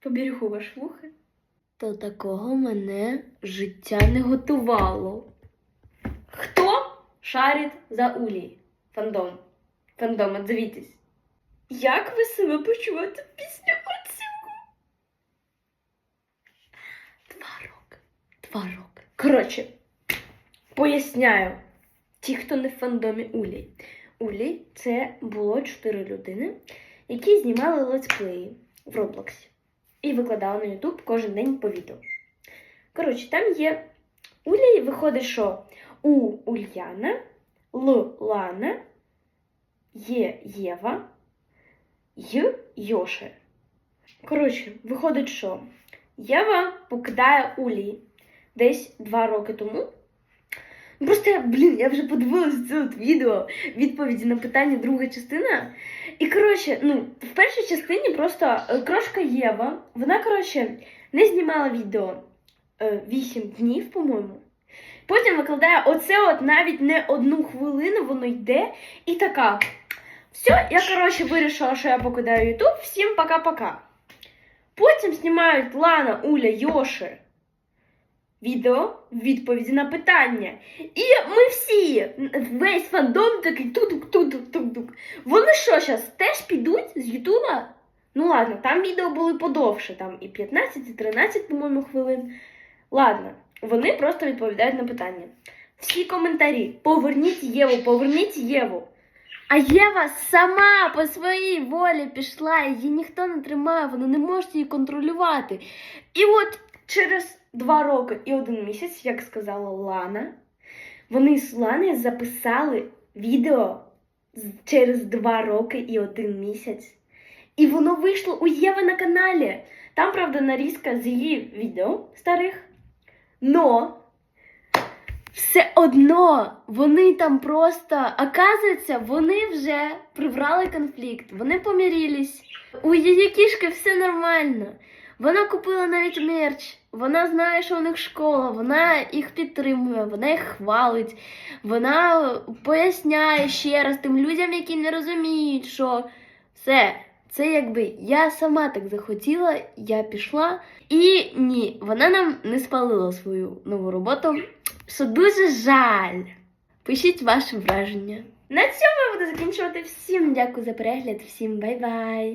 Поберігу ваш вухи. До такого мене життя не готувало. Хто шарить за Улі? Фандом. Фандом, отзовітесь. Як ви себе почуваєте після оцього? Два роки. Два роки. Коротше, поясняю. Ті, хто не в фандомі Улі. Улі це було чотири людини, які знімали летсплеї в Роблоксі і викладали на Ютуб кожен день по відео. Коротше, там є Уля, і виходить, що У Ульяна, Л Лана, Є Єва, Й Йоше. Коротше, виходить, що Єва покидає Улі десь два роки тому. Просто, я, блін, я вже подивилася це от відео відповіді на питання друга частина. І коротше, ну, в першій частині просто е, крошка Єва, вона, коротше, не знімала відео е, 8 днів, по-моєму. Потім викладає оце от навіть не одну хвилину, воно йде і така. Все, я, коротше, вирішила, що я покидаю Ютуб. Всім пока-пока. Потім знімають Лана, Уля, Йоши відео відповіді на питання. І ми всі, весь фандом такий тудук, тудук, тудук. Вони що зараз теж підуть з Ютуба? Ну ладно, там відео були подовше, там і 15, і 13, по-моєму, хвилин. Ладно, вони просто відповідають на питання. Всі коментарі: поверніть Єву, поверніть Єву. А Єва сама по своїй волі пішла, її ніхто не тримає, вона не може її контролювати. І от через два роки і один місяць, як сказала Лана, вони з Ланою записали відео через два роки і один місяць. І воно вийшло у Єви на каналі. Там, правда, нарізка з її відео старих. Но все одно вони там просто, оказується, вони вже приврали конфлікт, вони помирились. У її кішки все нормально. Вона купила навіть мерч. Вона знає, що у них школа, вона їх підтримує, вона їх хвалить, вона поясняє ще раз тим людям, які не розуміють, що все, це якби я сама так захотіла, я пішла. І ні, вона нам не спалила свою нову роботу. Що дуже жаль. Пишіть ваше враження. На цьому я буду закінчувати. Всім дякую за перегляд, всім бай-бай!